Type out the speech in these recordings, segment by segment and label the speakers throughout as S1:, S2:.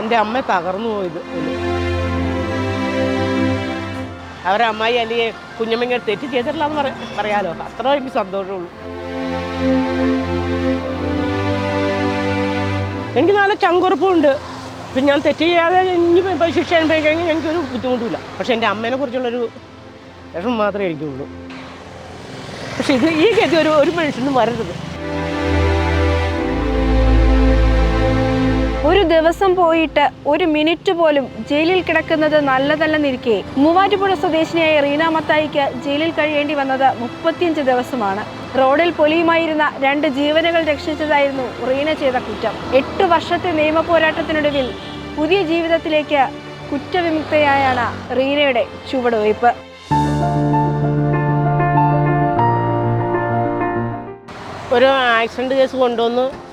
S1: എന്റെ അമ്മ തകർന്നു പോയത് അവരെ അമ്മായി അല്ലെങ്കിൽ കുഞ്ഞമ്മങ്ങനെ തെറ്റ് ചെയ്തിട്ടില്ല എന്ന് പറ പറയാലോ? അത്ര എനിക്ക് സന്തോഷമുള്ളൂ. എനിക്ക് നല്ല ചങ്കുറപ്പുണ്ട്. ഇപ്പം ഞാൻ തെറ്റ് ചെയ്യാതെ ഇനി ശിക്ഷ അനുഭവിക്കണമെങ്കിൽ എനിക്കൊരു ബുദ്ധിമുട്ടില്ല പക്ഷെ എന്റെ അമ്മേനെ കുറിച്ചുള്ളൊരു വിഷമം മാത്രമേ എനിക്കുള്ളൂ. പക്ഷെ ഇത് ഈ ഗതി ഒരു ഒരു മനുഷ്യനും വരരുത്.
S2: ഒരു ദിവസം പോയിട്ട് ഒരു മിനിറ്റ് പോലും ജയിലിൽ കിടക്കുന്നത് നല്ലതല്ലെന്നിരിക്കെ. മൂവാറ്റുപുഴ സ്വദേശിനിയായ റീന മത്തായിക്ക് ജയിലിൽ കഴിയേണ്ടി വന്നത് മുപ്പത്തിയഞ്ച് ദിവസമാണ്. റോഡിൽ പൊലിയുമായിരുന്ന രണ്ട് ജീവനുകൾ രക്ഷിച്ചതായിരുന്നു റീന ചെയ്ത കുറ്റം. എട്ട് വർഷത്തെ നിയമ പോരാട്ടത്തിനൊടുവിൽ പുതിയ ജീവിതത്തിലേക്ക് കുറ്റവിമുക്തയായാണ് റീനയുടെ ചുവടുവയ്പ്.
S1: ഒരു ആക്സിഡന്റ് കേസ് കൊണ്ടുവന്ന്.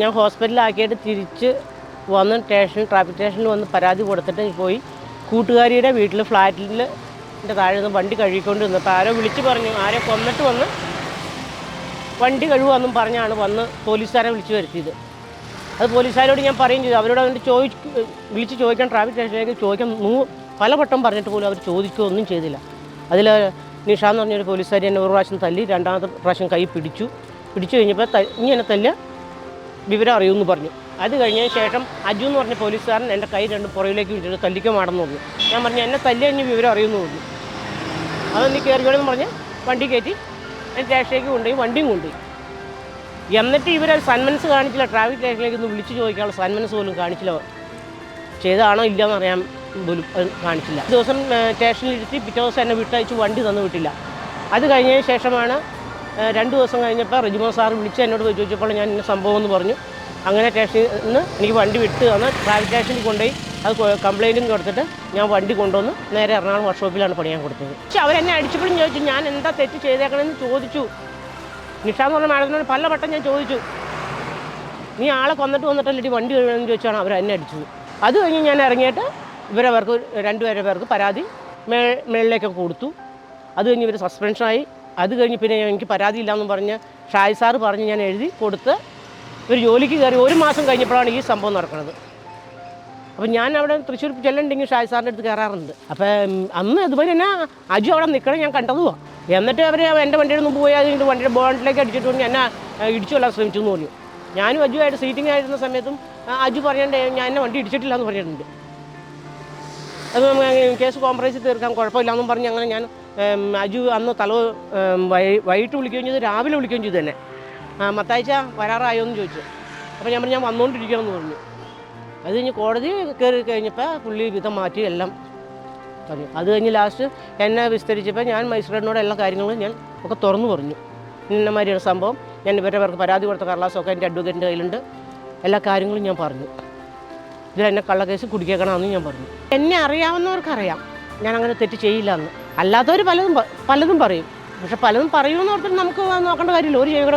S1: ഞാൻ ഹോസ്പിറ്റലാക്കിയിട്ട് തിരിച്ച് വന്ന് സ്റ്റേഷൻ ട്രാഫിക് സ്റ്റേഷനിൽ വന്ന് പരാതി കൊടുത്തിട്ട് പോയി. കൂട്ടുകാരിയുടെ വീട്ടിൽ ഫ്ലാറ്റിൽ എന്റെ താഴെ നിന്ന് വണ്ടി കഴുകിക്കൊണ്ട് നിന്നപ്പോൾ ആരോ വിളിച്ച് പറഞ്ഞു ആരോ കൊന്നിട്ട് വന്ന് വണ്ടി കഴുകുമെന്നും പറഞ്ഞാണ് വന്ന് പോലീസുകാരെ വിളിച്ച് വരുത്തിയത്. അത് പോലീസുകാരോട് ഞാൻ പറയും ചെയ്തു. അവരോട് അവന്റെ ചോദി വിളിച്ച് ചോദിക്കാൻ ട്രാഫിക് സ്റ്റേഷനിലേക്ക് ചോദിക്കാൻ നൂ പലവട്ടം പറഞ്ഞിട്ട് പോലും അവർ ചോദിക്കുകയൊന്നും ചെയ്തില്ല. അതിൽ നിഷ എന്ന് പറഞ്ഞൊരു പോലീസുകാരി എന്നെ ഒരു പ്രാവശ്യം തല്ലി രണ്ടാമത്തെ പ്രാവശ്യം കൈ പിടിച്ചു. പിടിച്ചു കഴിഞ്ഞപ്പോൾ ഇനി ഇങ്ങനെ തല്ല് വിവരം അറിയുമെന്ന് പറഞ്ഞു. അത് കഴിഞ്ഞതിന് ശേഷം അജു എന്ന് പറഞ്ഞ പോലീസുകാരൻ എന്റെ കൈ രണ്ട് പുറയിലേക്ക് വിട്ടിട്ട് തല്ലിക്കോ മാടെന്ന് പറഞ്ഞു. ഞാൻ പറഞ്ഞു എന്നെ തല്ലി കഴിഞ്ഞ് വിവരം അറിയുമെന്ന് പറഞ്ഞു. അതൊന്ന് കയറിക്കോളെന്ന് പറഞ്ഞ് വണ്ടി കയറ്റി ഞാൻ സ്റ്റേഷനിലേക്ക് കൊണ്ടുപോയി വണ്ടിയും കൊണ്ടുപോയി. എന്നിട്ട് ഇവർ സന്മനസ് കാണിച്ചില്ല ട്രാഫിക് സ്റ്റേഷനിലേക്ക് ഒന്ന് വിളിച്ച് ചോദിക്കാനുള്ള സന്മനസ് പോലും കാണിച്ചില്ല ചെയ്താണോ ഇല്ലയെന്ന് അറിയാൻ പോലും കാണിച്ചില്ല. ദിവസം സ്റ്റേഷനിലിരുത്തി പിറ്റേ ദിവസം എന്നെ വിട്ടയച്ച് വണ്ടി തന്നു വിട്ടില്ല. അത് കഴിഞ്ഞതിന് ശേഷമാണ് രണ്ട് ദിവസം കഴിഞ്ഞപ്പോൾ റെജിമോ സാർ വിളിച്ച് എന്നോട് ചോദിച്ചപ്പോൾ ഞാൻ ഇന്ന സംഭവം എന്ന് പറഞ്ഞു. അങ്ങനെ സ്റ്റേഷനിൽ നിന്ന് എനിക്ക് വണ്ടി വിട്ട് തന്ന് ട്രാഫിക് സ്റ്റേഷനിൽ കൊണ്ടുപോയി. അത് കംപ്ലൈന്റും കൊടുത്തിട്ട് ഞാൻ വണ്ടി കൊണ്ടുവന്ന് നേരെ എറണാകുളം വർക്ക്ഷോപ്പിലാണ് പണിയാൻ കൊടുത്തത്. പക്ഷെ അവരെന്നെ അടിച്ചപ്പോഴും ചോദിച്ചു ഞാൻ എന്താ തെറ്റ് ചെയ്തേക്കണമെന്ന് ചോദിച്ചു. നിഷ എന്ന് പറഞ്ഞ മാഡത്തിനോട് പല വട്ടം ഞാൻ ചോദിച്ചു. നീ ആളെ കൊന്നിട്ട് വന്നിട്ടല്ലേ വണ്ടി കഴുകണമെന്ന് ചോദിച്ചാണ് അവർ എന്നെ അടിച്ചത്. അത് കഴിഞ്ഞ് ഞാൻ ഇറങ്ങിയിട്ട് ഇവരെ പേർക്ക് രണ്ടുപേരെ പേർക്ക് പരാതി മേ മേളിലേക്കൊക്കെ കൊടുത്തു. അത് കഴിഞ്ഞ് ഇവർ സസ്പെൻഷനായി അത് കഴിഞ്ഞ് പിന്നെ എനിക്ക് പരാതി ഇല്ലയെന്ന് പറഞ്ഞ് ഷായ് സാറ് പറഞ്ഞ് ഞാൻ എഴുതി കൊടുത്ത് ഒരു ജോലിക്ക് കയറി ഒരു മാസം കഴിഞ്ഞപ്പോഴാണ് ഈ സംഭവം നടക്കുന്നത്. അപ്പം ഞാൻ അവിടെ തൃശ്ശൂർ ചെല്ലുണ്ടെങ്കിൽ ഷായ് സാറിന്റെ അടുത്ത് കയറാറുണ്ട്. അപ്പം അന്ന് ഇതുപോലെ തന്നെ അജു അവിടെ നിൽക്കണം ഞാൻ കണ്ടതുമാണ് എന്നിട്ട് അവർ എന്റെ വണ്ടിയുടെ മുമ്പ് പോയി അതിന്റെ വണ്ടിയുടെ ബോണ്ടിലേക്ക് അടിച്ചിട്ട് കൊണ്ട് എന്നെ ഇടിച്ചു കൊല്ലാൻ ശ്രമിച്ചു എന്ന് പറഞ്ഞു. ഞാനും അജുവായിട്ട് സീറ്റിംഗ് ആയിരുന്ന സമയത്തും അജു പറഞ്ഞിട്ടുണ്ട് ഞാൻ എന്നെ വണ്ടി ഇടിച്ചിട്ടില്ല എന്ന് പറഞ്ഞിട്ടുണ്ട്. അത് കേസ് കോംപ്രമൈസ് തീർക്കാൻ കുഴപ്പമില്ലെന്നും പറഞ്ഞ് അങ്ങനെ ഞാൻ അജു അന്ന് തലോ വൈകിട്ട് വിളിക്കുകയും ചെയ്തു രാവിലെ വിളിക്കുകയും ചെയ്തു തന്നെ മത്താഴ്ച വരാറായോ എന്ന് ചോദിച്ചു. അപ്പോൾ ഞാൻ പറഞ്ഞു ഞാൻ വന്നുകൊണ്ടിരിക്കുകയെന്ന് പറഞ്ഞു. അത് കഴിഞ്ഞ് കോടതി കയറി കഴിഞ്ഞപ്പോൾ പുള്ളി വിധം മാറ്റി എല്ലാം പറഞ്ഞു. അത് കഴിഞ്ഞ് ലാസ്റ്റ് എന്നെ വിസ്തരിച്ചപ്പോൾ ഞാൻ മജിസ്ട്രേറ്റിനോട് എല്ലാ കാര്യങ്ങളും ഞാൻ ഒക്കെ തുറന്നു പറഞ്ഞു. ഇന്ന മാതിരിയാണ് സംഭവം. ഞാൻ ഇവരുടെ പേർക്ക് പരാതി കൊടുത്ത കടലാസൊക്കെ എന്റെ അഡ്വക്കേറ്റിന്റെ കയ്യിലുണ്ട്. എല്ലാ കാര്യങ്ങളും ഞാൻ പറഞ്ഞു. ഇതിൽ എന്നെ കള്ളക്കേസ് കുടിക്കേക്കണമെന്ന് ഞാൻ പറഞ്ഞു. എന്നെ അറിയാവുന്നവർക്കറിയാം. ഞാൻ അങ്ങനെ തെറ്റ് ചെയ്യില്ല എന്ന് അല്ലാത്തവർ പലതും പലതും പറയും. പക്ഷെ പലതും പറയുമെന്ന് ഓർത്തിട്ട് നമുക്ക് നോക്കേണ്ട കാര്യമില്ല. ഒരു ചെയ്യണ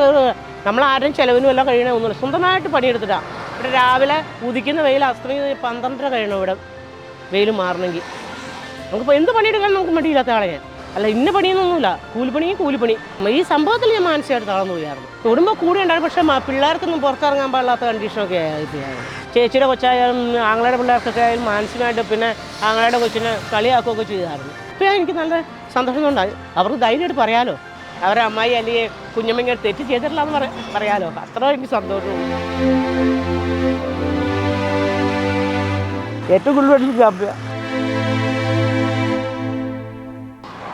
S1: നമ്മൾ ആരും ചിലവിനും എല്ലാം കഴിയണേ ഒന്നുമില്ല. സ്വന്തമായിട്ട് പണിയെടുത്തിട്ടാണ് ഇവിടെ രാവിലെ ഉദിക്കുന്ന വെയിൽ അസ്തമിക്കുന്ന പന്ത്രണ്ടര കഴിയണം ഇവിടെ? വെയിൽ മാറണമെങ്കിൽ. നമുക്കിപ്പോൾ എന്ത് പണിയെടുക്കാൻ നമുക്ക് മടിയില്ലാത്ത ആളെ ഞാൻ. അല്ല ഇന്ന പണിയൊന്നുമില്ല. കൂലിപ്പണി. കൂലിപ്പണി ഈ സംഭവത്തിൽ ഞാൻ മാനസികമായിട്ട് തളർന്നു പോയായിരുന്നു. കുടുംബം കൂടെ ഉണ്ടായിരുന്നു. പക്ഷേ പിള്ളേർക്കൊന്നും പുറത്തിറങ്ങാൻ പാടില്ലാത്ത കണ്ടീഷനൊക്കെ ആയിപ്പോയായിരുന്നു ചേച്ചിയുടെ കൊച്ചായാലും ആങ്ങളയുടെ പിള്ളേർക്കൊക്കെ ആയാലും മാനസികമായിട്ട് പിന്നെ ആങ്ങളയുടെ കൊച്ചിനെ കളിയാക്കുകയൊക്കെ ചെയ്തായിരുന്നു. ഇപ്പോൾ എനിക്ക് നല്ല സന്തോഷം ഉണ്ടായി അവർക്ക് ധൈര്യമായിട്ട് പറയാലോ. അവരെ അമ്മായി അല്ലെങ്കിൽ കുഞ്ഞമ്മങ്ങനെ തെറ്റ് ചെയ്തിട്ടില്ല എന്ന് പറ പറയാലോ. അത്ര എനിക്ക് സന്തോഷമുള്ളൂ ഏറ്റവും കൂടുതൽ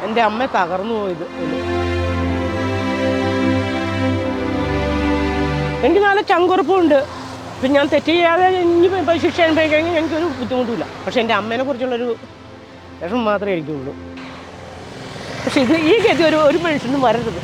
S1: എന്റെ അമ്മ തകർന്നു പോയത്. എനിക്ക് നല്ല ചങ്കുറപ്പുണ്ട്. പിന്നെ ഞാൻ തെറ്റ് ചെയ്യാതെ ഇനി ശിക്ഷ അനുഭവിക്കണമെങ്കിൽ എനിക്കൊരു ബുദ്ധിമുട്ടില്ല. പക്ഷെ എന്റെ അമ്മേനെ കുറിച്ചുള്ളൊരു വിഷമം മാത്രമേ എനിക്കുള്ളൂ. പക്ഷെ ഇത് ഈ ഗതി ഒരു ഒരു മനുഷ്യനും വരരുത്.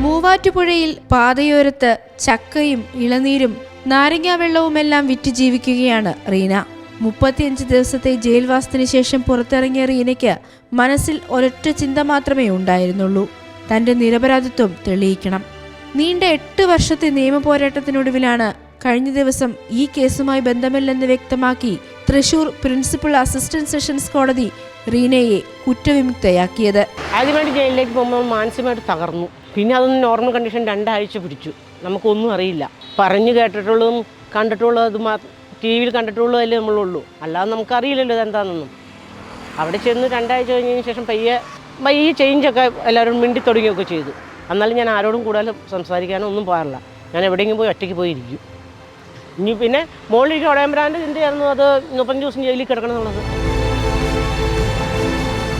S3: മൂവാറ്റുപുഴയിൽ പാതയോരത്ത് ചക്കയും ഇളനീരും നാരങ്ങാവെള്ളവുമെല്ലാം വിറ്റ് ജീവിക്കുകയാണ് റീന. മുപ്പത്തിയഞ്ച് ദിവസത്തെ ജയിൽവാസത്തിന് ശേഷം പുറത്തിറങ്ങിയ റീനയ്ക്ക് മനസ്സിൽ ഒരൊറ്റ ചിന്ത മാത്രമേ ഉണ്ടായിരുന്നുള്ളൂ. തന്റെ നിരപരാധിത്വം തെളിയിക്കണം. നീണ്ട എട്ട് വർഷത്തെ നിയമ പോരാട്ടത്തിനൊടുവിലാണ് കഴിഞ്ഞ ദിവസം ഈ കേസുമായി ബന്ധമില്ലെന്ന് വ്യക്തമാക്കി തൃശൂർ പ്രിൻസിപ്പൽ അസിസ്റ്റന്റ് സെഷൻസ് കോടതി റീനയെ കുറ്റവിമുക്തയാക്കിയത്.
S1: ആദ്യമായിട്ട് ജയിലിലേക്ക് പോകുമ്പോൾ മാനസികമായിട്ട് തകർന്നു. പിന്നെ അതൊന്നും നോർമൽ കണ്ടീഷൻ രണ്ടാഴ്ച പിടിച്ചു. നമുക്കൊന്നും അറിയില്ല. പറഞ്ഞു കേട്ടിട്ടുള്ളതും കണ്ടിട്ടുള്ളതും മാ ടി വിയിൽ കണ്ടിട്ടുള്ളതല്ലേ നമ്മളുള്ളൂ. അല്ലാതെ നമുക്കറിയില്ലല്ലോ ഇതെന്താണെന്നൊന്നും അവിടെ ചെന്ന് രണ്ടാഴ്ച കഴിഞ്ഞതിന് ശേഷം പയ്യെ ഈ ചേഞ്ചൊക്കെ എല്ലാവരും മിണ്ടി തുടങ്ങിയൊക്കെ ചെയ്തു. എന്നാലും ഞാൻ ആരോടും കൂടുതൽ സംസാരിക്കാനോ ഒന്നും പോകാറില്ല. ഞാൻ എവിടെയെങ്കിലും പോയി ഒറ്റയ്ക്ക് പോയിരിക്കും. ഇനി പിന്നെ മുകളിലേക്ക് ഉടയമ്പരാന്റെ ചിന്തയായിരുന്നു അത് മുപ്പത്തഞ്ച് ദിവസം ജയിലിൽ കിടക്കണം എന്നുള്ളത്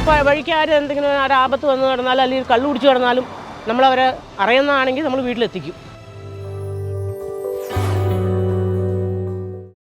S1: ഇപ്പോൾ വഴിക്ക് ആരും എന്തെങ്കിലും ഒരു ആപത്ത് വന്ന് കിടന്നാലും അല്ലെങ്കിൽ കള്ളു കുടിച്ച് കിടന്നാലും നമ്മളവരെ അറിയുന്നതാണെങ്കിൽ നമ്മൾ വീട്ടിലെത്തിക്കും.